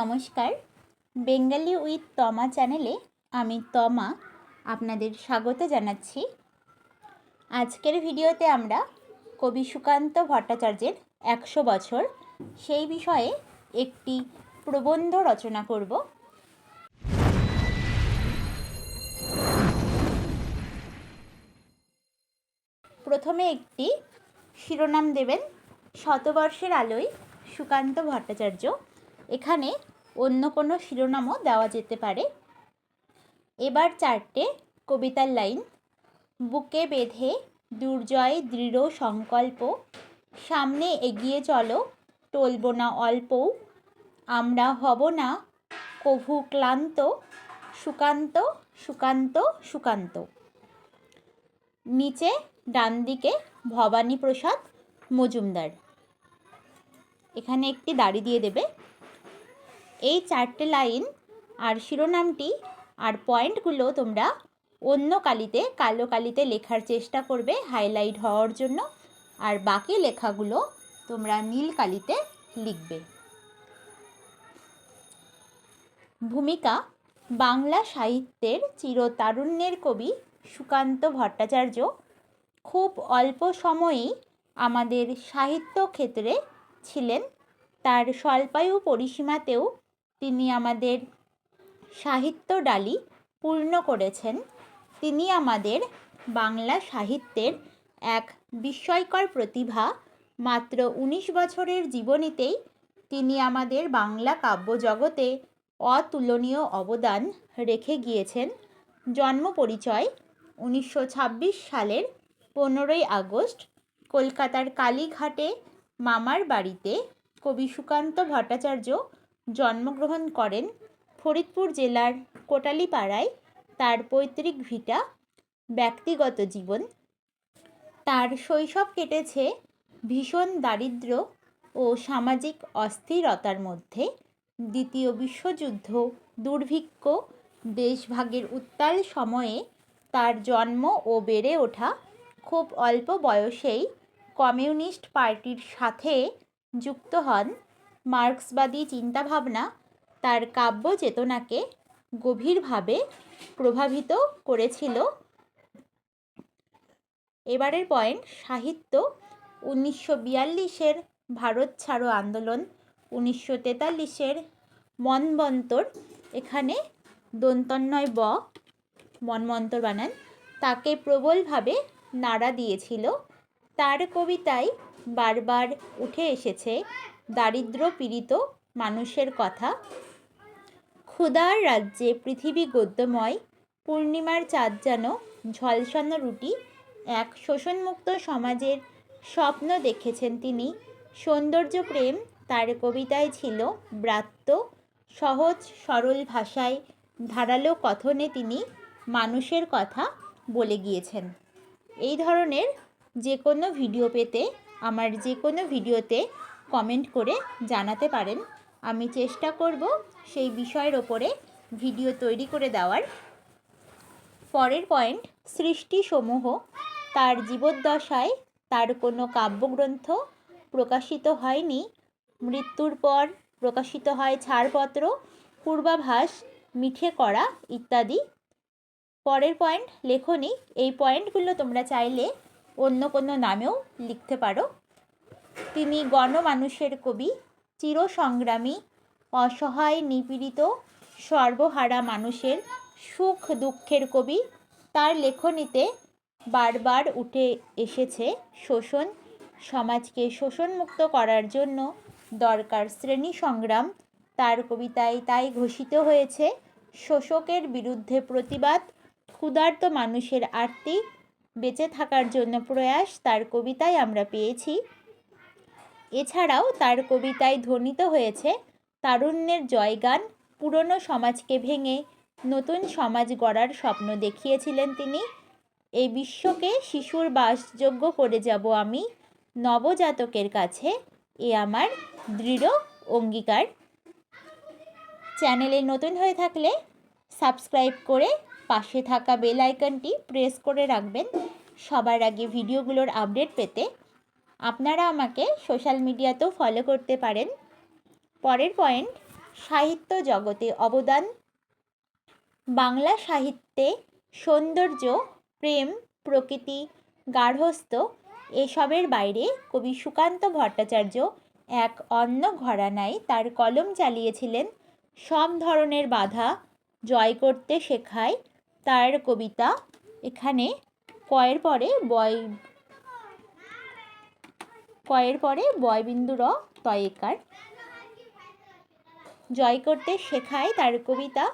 নমস্কার। Bengali with তমা চ্যানেলে আমি তমা আপনাদের স্বাগত জানাচ্ছি। আজকের ভিডিওতে আমরা কবি সুকান্ত ভট্টাচার্যের একশো বছর, সেই বিষয়ে একটি প্রবন্ধ রচনা করব। প্রথমে একটি শিরোনাম দেবেন, শতবর্ষের আলোয় সুকান্ত ভট্টাচার্য। এখানে অন্য কোনো শিরোনামও দেওয়া যেতে পারে। এবার চারটে কবিতার লাইন। বুকে বেঁধে দুর্জয় দৃঢ় সংকল্প, সামনে এগিয়ে চলো, টলব না অল্পও। আমরা হব না কভু ক্লান্ত, সুকান্ত সুকান্ত সুকান্ত। নিচে ডান দিকে ভবানী প্রসাদ মজুমদার। এখানে একটি দাড়ি দিয়ে দেবে। এই চারটে লাইন আর শিরোনামটি আর পয়েন্টগুলো তোমরা অন্য কালিতে, কালো কালিতে লেখার চেষ্টা করবে হাইলাইট হওয়ার জন্য। আর বাকি লেখাগুলো তোমরা নীল কালিতে লিখবে। ভূমিকা, বাংলা সাহিত্যের চিরতারুণ্যের কবি সুকান্ত ভট্টাচার্য। খুব অল্প সময়েই আমাদের সাহিত্য ক্ষেত্রে ছিলেন। তার স্বল্পায়ু পরিসীমাতেও তিনি আমাদের সাহিত্য ডালি পূর্ণ করেছেন। তিনি আমাদের বাংলা সাহিত্যের এক বিস্ময়কর প্রতিভা। মাত্র উনিশ বছরের জীবনীতেই তিনি আমাদের বাংলা কাব্য জগতে অতুলনীয় অবদান রেখে গিয়েছেন। জন্ম পরিচয় উনিশশো ছাব্বিশ সালের পনেরোই আগস্ট কলকাতার কালীঘাটে মামার বাড়িতে কবি সুকান্ত ভট্টাচার্য জন্মগ্রহণ করেন ফরিদপুর জেলার কোটালীপাড়ায়। তার পৈতৃক ভিটা ব্যক্তিগত জীবন। তার শৈশব কেটেছে ভীষণ দারিদ্র ও সামাজিক অস্থিরতার মধ্যে। দ্বিতীয় বিশ্বযুদ্ধ দুর্ভিক্ষ দেশভাগের উত্তাল সময়ে তার জন্ম ও বেড়ে ওঠা খুব অল্প বয়সেই কমিউনিস্ট পার্টির সাথে যুক্ত হন। মার্ক্সবাদী চিন্তাভাবনা তার কাব্য চেতনাকে গভীরভাবে প্রভাবিত করেছিল। এবারের পয়েন্ট, সাহিত্য, উনিশশো বিয়াল্লিশের ভারত ছাড়ো আন্দোলন, উনিশশো তেতাল্লিশের মনবন্তর, এখানে দন্তন্নয় ব মনমন্তর বানান, তাকে প্রবলভাবে নাড়া দিয়েছিল। তার কবিতায় বারবার উঠে এসেছে দারিদ্র পীড়িত মানুষের কথা। ক্ষুধার রাজ্যে পৃথিবী গদ্যময়, পূর্ণিমার চাঁদ যেন ঝলসানো রুটি। এক শোষণমুক্ত সমাজের স্বপ্ন দেখেছেন তিনি। সৌন্দর্য প্রেম তার কবিতায় ছিল ব্রাত্য। সহজ, সরল ভাষায় ধারালো কথনে তিনি মানুষের কথা বলে গিয়েছেন। এই ধরনের যে কোনো ভিডিও পেতে, আমার যে কোনো ভিডিওতে কমেন্ট করে জানাতে পারেন। আমি চেষ্টা করব সেই বিষয়ের ওপরে ভিডিও তৈরি করে দেওয়ার। পরের পয়েন্ট, সৃষ্টিসমূহ, তার জীবদ্দশায় তার কোনো কাব্যগ্রন্থ প্রকাশিত হয়নি। মৃত্যুর পর প্রকাশিত হয় ছাড়পত্র, পূর্বাভাস, মিঠে করা ইত্যাদি। পরের পয়েন্ট, লেখনি, এই পয়েন্টগুলো তোমরা চাইলে অন্য কোনো নামেও লিখতে পারো। তিনি গণমানুষের কবি, চিরসংগ্রামী, অসহায়, নিপীড়িত, সর্বহারা মানুষের সুখ দুঃখের কবি। তার লেখনীতে বারবার উঠে এসেছে শোষণ, সমাজকে শোষণমুক্ত করার জন্য দরকার শ্রেণি সংগ্রাম। তার কবিতায় তাই ঘোষিত হয়েছে, শোষকের বিরুদ্ধে প্রতিবাদ, ক্ষুধার্ত মানুষের আরতি, বেঁচে থাকার জন্য প্রয়াস। তার কবিতায় আমরা পেয়েছি এছাড়াও তার কবিতায় ধ্বনিত হয়েছে, তারুণ্যের জয়গান পুরনো সমাজকে ভেঙে নতুন সমাজ গড়ার স্বপ্ন দেখিয়েছিলেন তিনি। এই বিশ্বকে শিশুর বাসযোগ্য করে যাব আমি, নবজাতকের কাছে এ আমার দৃঢ় অঙ্গীকার। চ্যানেলে নতুন হয়ে থাকলে সাবস্ক্রাইব করে পাশে থাকা বেল আইকনটি প্রেস করে রাখবেন। সবার আগে ভিডিওগুলোর আপডেট পেতে আপনারা আমাকে সোশ্যাল মিডিয়াতেও ফলো করতে পারেন। পরের পয়েন্ট সাহিত্য জগতে অবদান। বাংলা সাহিত্যে সৌন্দর্য, প্রেম, প্রকৃতি, গার্হস্থ্য এসবের বাইরে কবি সুকান্ত ভট্টাচার্য এক অন্য ঘরানায় তার কলম চালিয়েছিলেন। সব ধরনের বাধা জয় করতে শেখায় তার কবিতা। এখানে কয়ের পরে বয় কয়ের পরে বয়বিন্দু র তয়েকার। জয় করতে শেখায় তার কবিতা।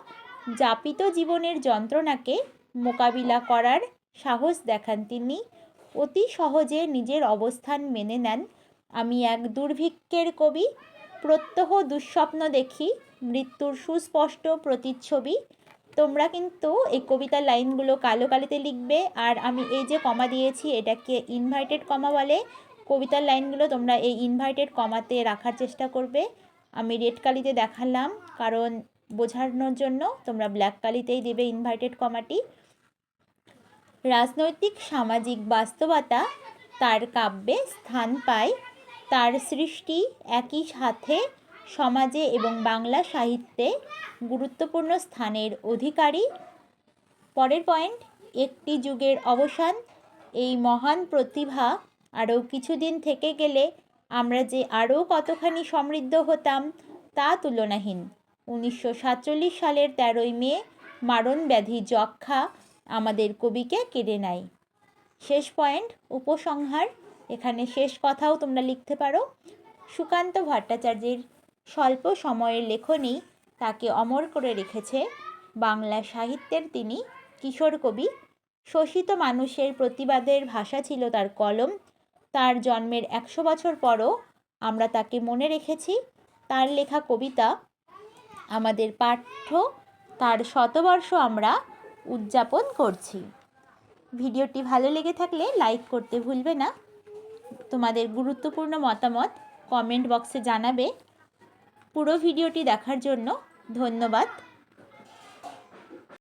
যাপিত জীবনের যন্ত্রণাকে মোকাবিলা করার সাহস দেখান তিনি। অতি সহজে নিজের অবস্থান মেনে নেন। আমি এক দুর্ভিক্ষের কবি। প্রত্যহ দুঃস্বপ্ন দেখি। মৃত্যুর সুস্পষ্ট প্রতিচ্ছবি। তোমরা কিন্তু এই কবিতার লাইনগুলো কালো কালিতে লিখবে। আর আমি এই যে কমা দিয়েছি, এটাকে ইনভার্টেড কমা বলে। কবিতার লাইনগুলো তোমরা এই ইনভার্টেড কমাতে রাখার চেষ্টা করবে। আমি রেড কালিতে দেখালাম, কারণ বোঝানোর জন্য তোমরা ব্ল্যাক কালিতেই দেবে ইনভার্টেড কমাটি রাজনৈতিক, সামাজিক বাস্তবতা, তার কাব্যে স্থান পায়, তার সৃষ্টি একই সাথে সমাজে এবং বাংলা সাহিত্যে গুরুত্বপূর্ণ স্থানের অধিকারী। পরের পয়েন্ট একটি যুগের অবসান, এই মহান প্রতিভা আরও কিছুদিন থেকে গেলে আমরা যে আরও কতখানি সমৃদ্ধ হতাম তা তুলনাহীন। উনিশশো সাতচল্লিশ সালের তেরোই মে মারণ ব্যাধি যক্ষা আমাদের কবিকে কেড়ে নেয়। শেষ পয়েন্ট, উপসংহার। এখানে শেষ কথাও তোমরা লিখতে পারো। সুকান্ত ভট্টাচার্যের স্বল্প সময়ের লেখনী তাকে অমর করে রেখেছে। বাংলা সাহিত্যের তিনি কিশোর কবি। শোষিত মানুষের প্রতিবাদের ভাষা ছিল তার কলম। তার জন্মের একশো বছর পরও আমরা তাকে মনে রেখেছি। তার লেখা কবিতা, আমাদের পাঠ্য, তার শতবর্ষ আমরা উদযাপন করছি। ভিডিওটি ভালো লেগে থাকলে লাইক করতে ভুলবে না। তোমাদের গুরুত্বপূর্ণ মতামত কমেন্ট বক্সে জানাবে। পুরো ভিডিওটি দেখার জন্য ধন্যবাদ।